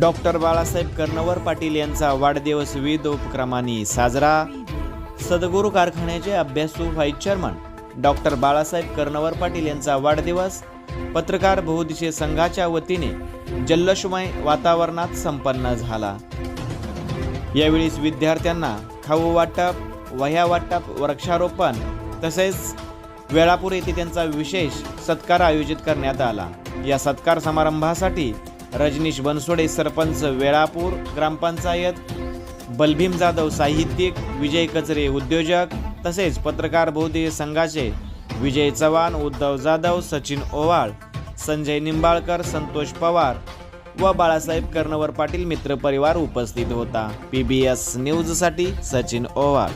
Doctor Balasaheb Karnavar Patil यांचा वाढदिवस विविध उपक्रमांनी साजरा. सद्गुरू कारखान्याचे अभ्यासू vice chairman doctor Balasaheb Karnavar Patil यांचा वाढदिवस पत्रकार बहुदिशीय संघाच्या वतीने जल्लोषमय वातावरणात संपन्न झाला. यावेळी विद्यार्थ्यांना खाऊ वाटप वह्या वाटप वृक्षारोपण तसेच वेळापूर येथे त्यांचा विशेष सत्कार आयोजित करण्यात आला. या सत्कार समारंभासाठी रजनीश बनसोडे सरपंच वेळापूर ग्रामपंचायत बलभीम जाधव साहित्यिक विजय कचरे उद्योजक तसेच पत्रकार बौद्धिक संघाचे विजय चव्हाण उद्धव जाधव सचिन ओवाळ संजय निंबाळकर संतोष पवार व बाळासाहेब कर्णवर पाटील मित्र परिवार उपस्थित होता. पी बी एस न्यूजसाठी सचिन ओवाळ.